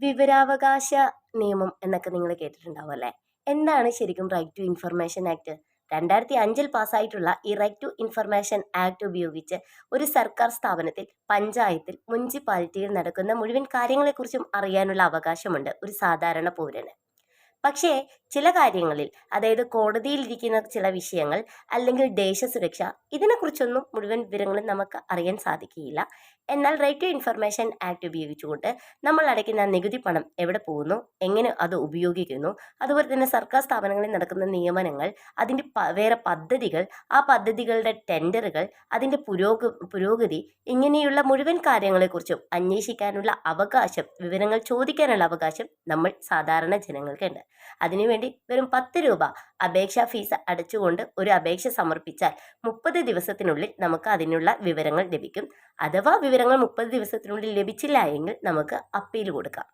വിവരാവകാശ നിയമം എന്നൊക്കെ നിങ്ങൾ കേട്ടിട്ടുണ്ടാവും അല്ലേ? എന്താണ് ശരിക്കും റൈറ്റ് ടു ഇൻഫർമേഷൻ ആക്ട് രണ്ടായിരത്തി അഞ്ചിൽ പാസ്സായിട്ടുള്ള ഈ റൈറ്റ് ടു ഇൻഫർമേഷൻ ആക്ട് ഉപയോഗിച്ച് ഒരു സർക്കാർ സ്ഥാപനത്തിൽ പഞ്ചായത്തിൽ മുനിസിപ്പാലിറ്റിയിൽ നടക്കുന്ന മുഴുവൻ കാര്യങ്ങളെക്കുറിച്ചും അറിയാനുള്ള അവകാശമുണ്ട് ഒരു സാധാരണ പൗരന്. പക്ഷേ ചില കാര്യങ്ങളിൽ അതായത് കോടതിയിലിരിക്കുന്ന ചില വിഷയങ്ങൾ അല്ലെങ്കിൽ ദേശസുരക്ഷ ഇതിനെക്കുറിച്ചൊന്നും മുഴുവൻ വിവരങ്ങളും നമുക്ക് അറിയാൻ സാധിക്കുകയില്ല. എന്നാൽ റൈറ്റ് ടു ഇൻഫർമേഷൻ ആക്ട് ഉപയോഗിച്ചുകൊണ്ട് നമ്മൾ അടയ്ക്കുന്ന നികുതി പണം എവിടെ പോകുന്നു എങ്ങനെ അത് ഉപയോഗിക്കുന്നു അതുപോലെ തന്നെ സർക്കാർ സ്ഥാപനങ്ങളിൽ നടക്കുന്ന നിയമനങ്ങൾ അതിന്റെ വേറെ പദ്ധതികൾ ആ പദ്ധതികളുടെ ടെൻഡറുകൾ അതിന്റെ പുരോഗ പുരോഗതി ഇങ്ങനെയുള്ള മുഴുവൻ കാര്യങ്ങളെക്കുറിച്ചും അന്വേഷിക്കാനുള്ള അവകാശം വിവരങ്ങൾ ചോദിക്കാനുള്ള അവകാശം നമ്മൾ സാധാരണ ജനങ്ങൾക്കുണ്ട്. അതിനുവേണ്ടി വെറും പത്ത് രൂപ അപേക്ഷാ ഫീസ് അടച്ചുകൊണ്ട് ഒരു അപേക്ഷ സമർപ്പിച്ചാൽ മുപ്പത് ദിവസത്തിനുള്ളിൽ നമുക്ക് അതിനുള്ള വിവരങ്ങൾ ലഭിക്കും. അഥവാ വിവരങ്ങൾ മുപ്പത് ദിവസത്തിനുള്ളിൽ ലഭിച്ചില്ല എങ്കിൽ നമുക്ക് അപ്പീൽ കൊടുക്കാം.